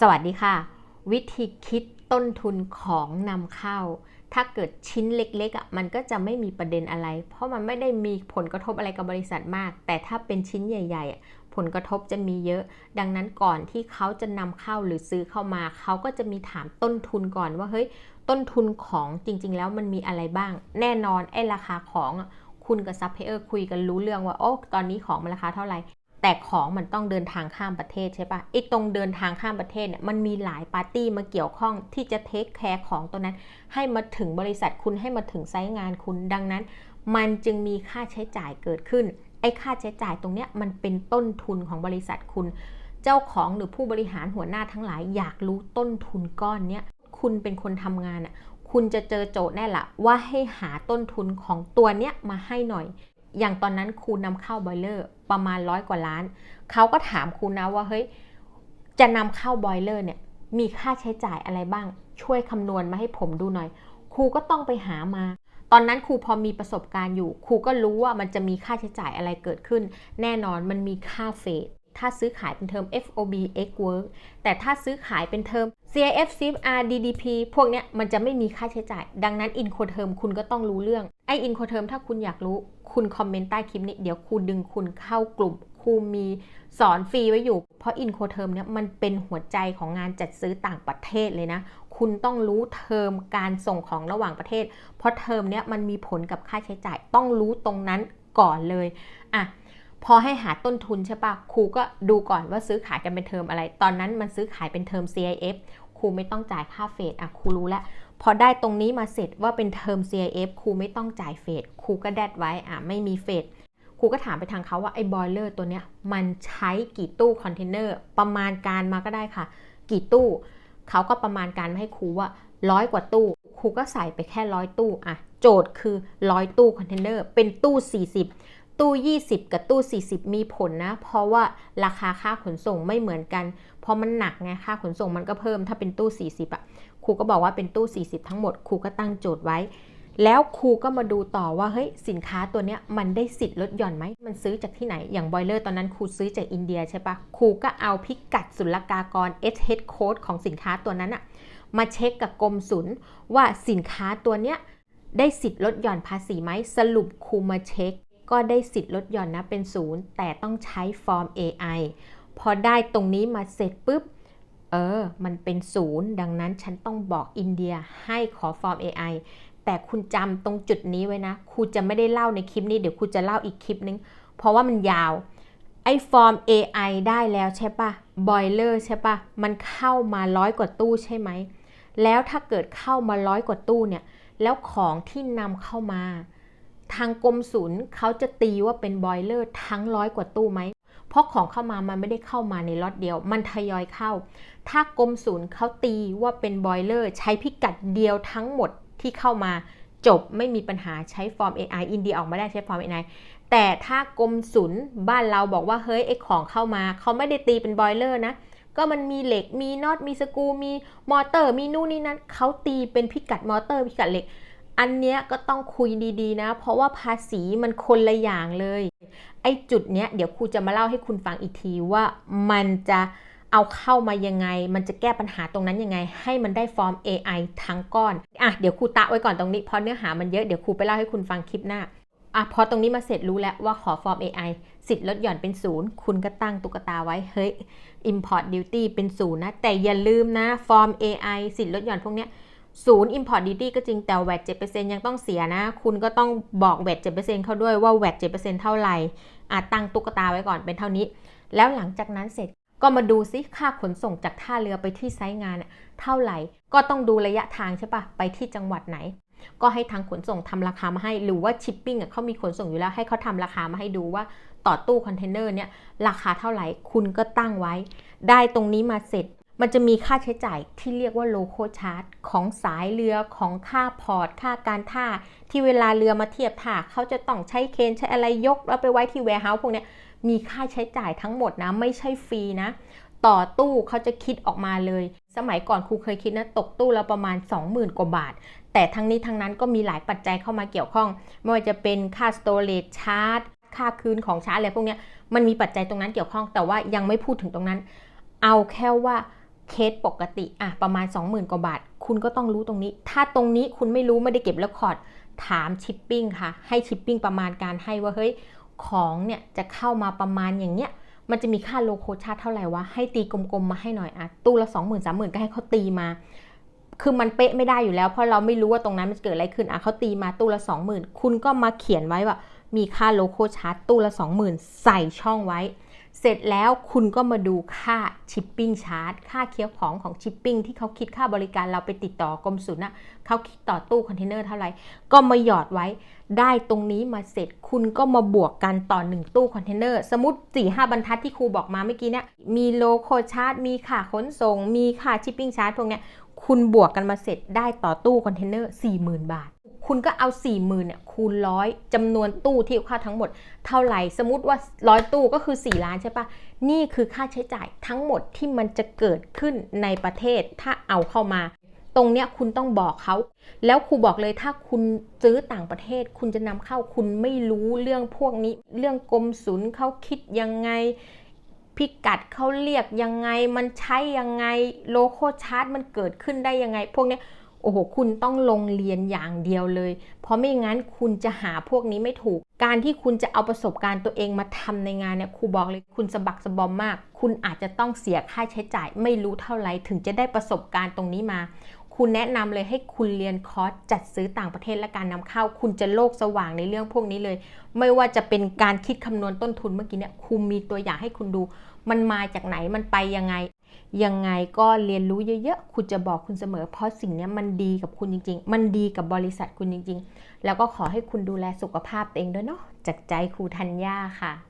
สวัสดีค่ะ วิธีคิดต้นทุนของนำเข้า ถ้าเกิดชิ้นเล็กๆอะมันก็จะไม่มีประเด็นอะไร เพราะมันไม่ได้มีผลกระทบอะไรกับบริษัทมาก แต่ถ้าเป็นชิ้นใหญ่ๆอะผลกระทบจะมีเยอะ ดังนั้นก่อนที่เขาจะนำเข้าหรือซื้อเข้ามา เขาก็จะมีถามต้นทุนก่อนว่าเฮ้ยต้นทุนของจริงๆ แล้วมันมีอะไรบ้าง แน่นอนไอ้ราคาของคุณกับซัพพลายเออร์คุยกันรู้เรื่องว่าโอ้ตอนนี้ของมันราคาเท่าไหร่ แต่ของมันต้องเดินทางข้ามประเทศใช่ปะไอ้ตรงเดินทางข้ามประเทศเนี่ยมันมีหลายปาร์ตี้มาเกี่ยวข้องที่จะเทคแคร์ของตัวนั้น ให้มาถึงบริษัทคุณให้มาถึงไซต์งานคุณดังนั้น มันจึงมีค่าใช้จ่ายเกิดขึ้น ไอ้ค่าใช้จ่ายตรงเนี้ยมันเป็นต้นทุนของบริษัทคุณ เจ้าของหรือผู้บริหารหัวหน้าทั้งหลาย อยากรู้ต้นทุนก้อนเนี้ยคุณเป็นคนทำงานอะคุณจะเจอโจทย์แน่ละว่าให้หาต้นทุนของตัวเนี้ยมาให้หน่อย อย่างตอนนั้นครูนำเข้าบอยเลอร์ประมาณร้อยกว่าล้าน เขาก็ถามครูนะว่าเฮ้ยจะนำเข้าบอยเลอร์เนี่ยมีค่าใช้จ่ายอะไรบ้าง ช่วยคำนวณมาให้ผมดูหน่อย ครูก็ต้องไปหามา ตอนนั้นครูพอมีประสบการณ์อยู่ ครูก็รู้ว่ามันจะมีค่าใช้จ่ายอะไรเกิดขึ้น แน่นอนมันมีค่าเฟส ถ้าซื้อขายเป็นเทอม FOB X work แต่ถ้าซื้อขายเป็นเทอม CIF CFR DDP พวกเนี้ยมันจะไม่มีค่าใช้จ่าย ดังนั้น Incoterm คุณก็ต้องรู้เรื่อง ไอ้ Incoterm ถ้าคุณอยากรู้คุณคอมเมนต์ใต้คลิปนี้ เดี๋ยวครูดึงคุณเข้ากลุ่มครูมีสอนฟรีไว้อยู่ เพราะ Incoterm เนี่ยมันเป็นหัวใจของงานจัดซื้อต่างประเทศเลยนะคุณต้องรู้เทอมการส่งของระหว่างประเทศ เพราะเทอมเนี้ยมันมีผลกับค่าใช้จ่ายต้องรู้ตรงนั้นก่อนเลย อะ พอให้หาต้นทุนใช่ปะครูก็ดูก่อนว่าซื้อขายกันเป็นเทอมอะไร ตอนนั้นมันซื้อขายเป็นเทอม CIF ครูไม่ต้องจ่ายค่าเฟดอะครูรู้แล้วพอได้ตรงนี้มาเสร็จว่าเป็นเทอม CIF ครูไม่ต้องจ่ายเฟดครูก็แดดไว้อะไม่มีเฟดครูก็ถามไปทางเขาว่าไอ้บอยเลอร์ตัวเนี้ยมันใช้กี่ตู้คอนเทนเนอร์ประมาณการมาก็ได้ค่ะ กี่ตู้เขาก็ประมาณการมาให้ครูว่าร้อยกว่าตู้ครูก็ใส่ไปแค่ร้อยตู้อะโจทย์คือร้อยตู้คอนเทนเนอร์เป็นตู้ 40 ตู้ 20 กับตู้ 40 มีผลนะ เพราะว่าราคาค่าขนส่งไม่เหมือนกันเพราะมันหนักไงค่าขนส่งมันก็เพิ่มถ้าเป็นตู้ 40อะครูก็บอกว่าเป็นตู้ 40 ทั้งหมดครูก็ตั้งโจทย์ไว้ แล้วครูก็มาดูต่อว่าเฮ้ยสินค้าตัวเนี้ยมันได้สิทธิ์ลดหย่อนไหมมันซื้อจากที่ไหนอย่างบอยเลอร์ตอนนั้นครูซื้อจากอินเดียใช่ปะครูก็เอาพิกัดศุลกากร S H code ของสินค้าตัวนั้นอะมาเช็คกับกรมศุลว่าสินค้าตัวเนี้ยได้สิทธิ์ลดหย่อนภาษีไหมสรุปครูมาเช็ค ก็ได้สิทธิ์ลดหย่อนนะเป็นศูนย์แต่ต้องใช้ฟอร์ม AI พอได้ตรงนี้มาเสร็จปุ๊บ เออ มันเป็นศูนย์ดังนั้นฉันต้องบอกอินเดียให้ขอฟอร์ม AI แต่คุณจำตรงจุดนี้ไว้นะครูจะไม่ได้เล่าในคลิปนี้ เดี๋ยวครูจะเล่าอีกคลิปนึง เพราะว่ามันยาวไอ้ฟอร์ม AI ได้แล้วใช่ปะบอยเลอร์ใช่ปะมันเข้ามาร้อยกว่าตู้ใช่ไหม แล้วถ้าเกิดเข้ามาร้อยกว่าตู้เนี่ย แล้วของที่นำเข้ามา ทางกรมศุลเขาจะตีว่าเป็นบอยเลอร์ทั้งร้อยกว่าตู้ไหม เพราะของเข้ามามันไม่ได้เข้ามาในล็อตเดียว มันทยอยเข้า ถ้ากรมศุลเขาตีว่าเป็นบอยเลอร์ใช้พิกัดเดียวทั้งหมดที่เข้ามาจบไม่มีปัญหาใช้ฟอร์ม AI อินเดียออกมาได้ใช้ฟอร์ม AI แต่ถ้ากรมศุลบ้านเราบอกว่าเฮ้ยไอของเข้ามา เขาไม่ได้ตีเป็นบอยเลอร์นะ ก็มันมีเหล็กมีน็อตมีสกู มีมอเตอร์ มีนู่นนี่นั่นเขาตีเป็นพิกัดมอเตอร์ พิกัดเหล็ก อันเนี้ยก็ต้องคุยดีๆนะ เพราะว่าภาษีมันคนละอย่างเลย ไอ้จุดเนี้ยเดี๋ยวครูจะมาเล่าให้คุณฟังอีกทีว่ามันจะเอาเข้ามายังไง มันจะแก้ปัญหาตรงนั้นยังไง ให้มันได้ฟอร์ม AI ทั้งก้อน อะ เดี๋ยวครูตะไว้ก่อนตรงนี้ เพราะเนื้อหามันเยอะ เดี๋ยวครูไปเล่าให้คุณฟังคลิปหน้า อะ พอตรงนี้มาเสร็จรู้แล้วว่าขอฟอร์ม AI สิทธิ์ลดหย่อนเป็นศูนย์ คุณก็ตั้งตุ๊กตาไว้ เฮ้ย import duty เป็นศูนย์นะ แต่อย่าลืมนะ ฟอร์ม AI สิทธิ์ลดหย่อนพวกเนี้ย ศูนย์ import duty ก็จริงแต่ VAT 7%ยังต้องเสียนะ คุณก็ต้องบอก VAT 7%เขาด้วยว่า VAT 7%เท่าไหร่อะตั้งตุ๊กตาไว้ก่อนเป็นเท่านี้ แล้วหลังจากนั้นเสร็จก็มาดูซิค่าขนส่งจากท่าเรือไปที่ไซต์งานเท่าไหร่ ก็ต้องดูระยะทางใช่ปะไปที่จังหวัดไหน ก็ให้ทางขนส่งทำราคามาให้ หรือว่าชิปปิ้งเขามีขนส่งอยู่แล้วให้เขาทำราคามาให้ดูว่าต่อตู้คอนเทนเนอร์เนี่ยราคาเท่าไหร่คุณก็ตั้งไว้ ได้ตรงนี้มาเสร็จ มันจะมีค่าใช้จ่ายที่เรียกว่าโลโคชาร์ g ของสายเรือของค่าพอร์ต ค่าการท่า ที่เวลาเรือมาเทียบท่าเขาจะต้องใช้เคนใช้อะไรยก แล้วไปไว้ที่แวร์เฮาส์พวกนี้มีค่าใช้จ่ายทั้งหมดนะไม่ใช่ฟรีนะ ต่อตู้เขาจะคิดออกมาเลย สมัยก่อนครูเคยคิดนะตกตู้ละประมาณ 20,000 กว่าบาท แต่ทั้งนี้ทั้งนั้นก็มีหลายปัจจัยเข้ามาเกี่ยวข้องไม่ว่าจะเป็นค่า storage charge ค่าคืนของชาร์จอะไรพวกนี้มันมีปัจจัยตรงนั้นเกี่ยวข้องแต่ว่ายังไม่พูดถึงตรงนั้น เอาแค่ว่า เคสปกติอะประมาณ 20,000 กว่าบาท คุณก็ต้องรู้ตรงนี้ ถ้าตรงนี้คุณไม่รู้ไม่ได้เก็บเรคคอร์ดถามชิปปิ้งค่ะ ให้ชิปปิ้งประมาณการให้ว่าเฮ้ยของเนี่ยจะเข้ามาประมาณอย่างเงี้ยมันจะมีค่าโลโคชาเท่าไหร่วะ ให้ตีกลมๆมาให้หน่อยอะตู้ละ20,000 30,000ก็ให้เขาตีมา คือมันเป๊ะไม่ได้อยู่แล้ว เพราะเราไม่รู้ว่าตรงนั้นมันเกิดอะไรขึ้นอะเขาตีมาตู้ละ20,000คุณก็มาเขียนไว้ว่า มีค่าโลโคชาร์จตู้ละ20,000ใส่ช่องไว้ เสร็จแล้วคุณก็มาดูค่าชิปปิ้งชาร์จค่าเคี้ยวของของชิปปิ้งที่เขาคิดค่าบริการเราไปติดต่อกรมศุลน่ะเขาคิดต่อตู้คอนเทนเนอร์เท่าไหร่ก็มาหยอดไว้ ได้ตรงนี้มาเสร็จคุณก็มาบวกกันต่อ1ตู้คอนเทนเนอร์สมมติ4 5บรรทัดที่ครูบอกมาเมื่อกี้เนี่ยมีโลโคชาร์จมีค่าขนส่ง มีค่าชิปปิ้งชาร์จพวกเนี้ยคุณบวกกันมาเสร็จได้ต่อตู้คอนเทนเนอร์40,000 บาท คุณก็เอา40,000เนี่ยคูณร้อยจำนวนตู้ที่ค่าทั้งหมด เท่าไหร่สมมติว่าร้อยตู้ก็คือ 4 ล้านใช่ปะนี่คือค่าใช้จ่ายทั้งหมดที่มันจะเกิดขึ้นในประเทศถ้าเอาเข้ามา ตรงเนี้ยคุณต้องบอกเขา แล้วครูบอกเลยถ้าคุณซื้อต่างประเทศ คุณจะนำเข้าคุณไม่รู้เรื่องพวกนี้ เรื่องกรมศุลเขาคิดยังไงพิกัดเขาเรียกยังไงมันใช้ยังไงโลโก้ชาร์ตมันเกิดขึ้นได้ยังไง พวกเนี้ย อ้โห คุณต้องลงเรียนอย่างเดียวเลย เพราะไม่งั้นคุณจะหาพวกนี้ไม่ถูก การที่คุณจะเอาประสบการณ์ตัวเองมาทำในงานเนี่ยครูบอกเลยคุณสะบักสะบอมมาก คุณอาจจะต้องเสียค่าใช้จ่าย ไม่รู้เท่าไหร่ถึงจะได้ประสบการณ์ตรงนี้มาคุณแนะนำเลยให้คุณเรียนคอร์สจัดซื้อต่างประเทศและการนำเข้า คุณจะโลกสว่างในเรื่องพวกนี้เลย ไม่ว่าจะเป็นการคิดคำนวณต้นทุนเมื่อกี้เนี่ยครูมีตัวอย่างให้คุณดู มันมาจากไหนมันไปยังไง ยังไงก็เรียนรู้เยอะๆ คุณจะบอกคุณเสมอ เพราะสิ่งนี้มันดีกับคุณจริง ๆ มันดีกับบริษัทคุณจริง ๆ แล้วก็ขอให้คุณดูแลสุขภาพตัวเองด้วยเนาะ จากใจครูธัญญาค่ะ